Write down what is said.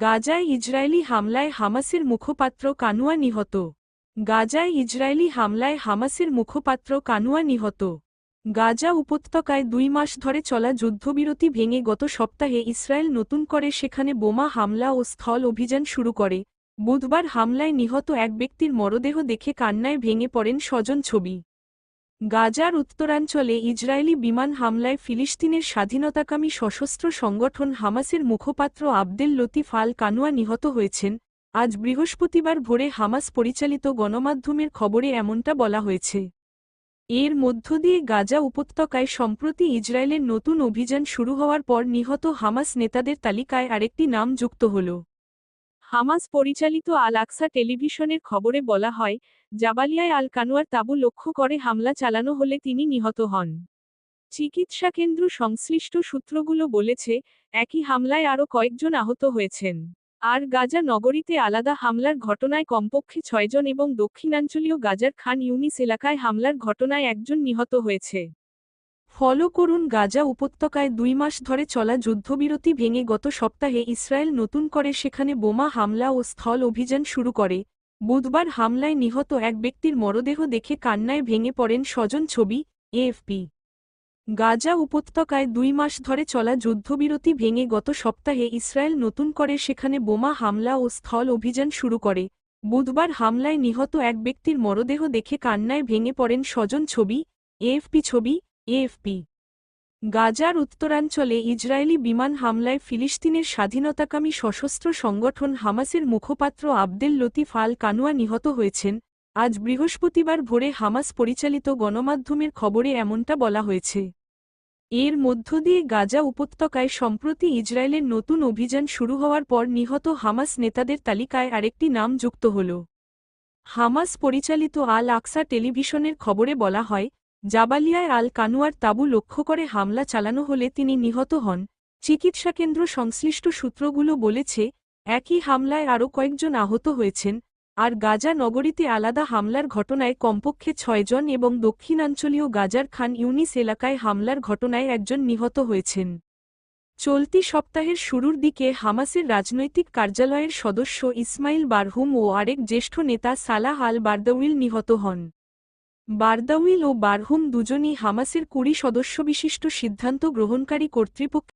গাজায় ইসরায়েলি হামলায় হামাসের মুখপাত্র কানুয়া নিহত। গাজায় ইসরায়েলি হামলায় হামাসের মুখপাত্র কানুয়া নিহত। গাজা উপত্যকায় দুই মাস ধরে চলা যুদ্ধবিরতি ভেঙে গত সপ্তাহে ইসরায়েল নতুন করে সেখানে বোমা হামলা ও স্থল অভিযান শুরু করে। বুধবার হামলায় নিহত এক ব্যক্তির মরদেহ দেখে কান্নায় ভেঙে পড়েন স্বজন ছবি। গাজার উত্তরাঞ্চলে ইসরায়েলি বিমান হামলায় ফিলিস্তিনের স্বাধীনতাকামী সশস্ত্র সংগঠন হামাসের মুখপাত্র আবদেল লতিফ আল কানুয়া নিহত হয়েছেন। আজ বৃহস্পতিবার ভোরে হামাস পরিচালিত গণমাধ্যমের খবরে এমনটা বলা হয়েছে। এর মধ্য দিয়ে গাজা উপত্যকায় সম্প্রতি ইসরায়েলের নতুন অভিযান শুরু হওয়ার পর নিহত হামাস নেতাদের তালিকায় আরেকটি নাম যুক্ত হল। হামাস পরিচালিত আল আকসা টেলিভিশনের খবরে বলা হয়, জাবালিয়ায় আল কানুয়ার তাঁবু লক্ষ্য করে হামলা চালানো হলে তিনি নিহত হন। চিকিৎসা কেন্দ্র সংশ্লিষ্ট সূত্রগুলো বলেছে, একই হামলায় আরও কয়েকজন আহত হয়েছেন। আর গাজা নগরীতে আলাদা হামলার ঘটনায় কমপক্ষে ছয়জন এবং দক্ষিণাঞ্চলীয় গাজার খান ইউনিস এলাকায় হামলার ঘটনায় একজন নিহত হয়েছে। ফলো করুন গাজা উপত্যকায় দুই মাস ধরে চলা যুদ্ধবিরতি ভেঙে গত সপ্তাহে ইসরায়েল নতুন করে সেখানে বোমা হামলা ও স্থল অভিযান শুরু করে। বুধবার হামলায় নিহত এক ব্যক্তির মরদেহ দেখে কান্নায় ভেঙে পড়েন স্বজন ছবি, এএফপি। গাজা উপত্যকায় দুই মাস ধরে চলা যুদ্ধবিরতি ভেঙে গত সপ্তাহে ইসরায়েল নতুন করে সেখানে বোমা হামলা ও স্থল অভিযান শুরু করে। বুধবার হামলায় নিহত এক ব্যক্তির মরদেহ দেখে কান্নায় ভেঙে পড়েন স্বজন ছবি, এএফপি ছবি এএফপি। গাজার উত্তরাঞ্চলে ইসরায়েলি বিমান হামলায় ফিলিস্তিনের স্বাধীনতাকামী সশস্ত্র সংগঠন হামাসের মুখপাত্র আবদেল লতিফ আল কানুয়া নিহত হয়েছেন। আজ বৃহস্পতিবার ভোরে হামাস পরিচালিত গণমাধ্যমের খবরে এমনটা বলা হয়েছে। এর মধ্য দিয়ে গাজা উপত্যকায় সম্প্রতি ইসরায়েলের নতুন অভিযান শুরু হওয়ার পর নিহত হামাস নেতাদের তালিকায় আরেকটি নাম যুক্ত হল। হামাস পরিচালিত আল আকসা টেলিভিশনের খবরে বলা হয় জাবালিয়ায় আল কানুয়ার তাঁবু লক্ষ্য করে হামলা চালানো হলে তিনি নিহত হন। চিকিৎসা কেন্দ্র সংশ্লিষ্ট সূত্রগুলো বলেছে, একই হামলায় আরও কয়েকজন আহত হয়েছেন, আর গাজা নগরীতে আলাদা হামলার ঘটনায় কমপক্ষে ছয়জন এবং দক্ষিণাঞ্চলীয় গাজার খান ইউনিস এলাকায় হামলার ঘটনায় একজন নিহত হয়েছেন। চলতি সপ্তাহের শুরুর দিকে হামাসের রাজনৈতিক কার্যালয়ের সদস্য ইসমাইল বারহুম ও আরেক জ্যেষ্ঠ নেতা সালাহ আল বারদাউইল নিহত হন। বারদাউইল ও বারহুম দুজনই হামাসের কুড়ি সদস্যবিশিষ্ট সিদ্ধান্ত গ্রহণকারী কর্তৃপক্ষ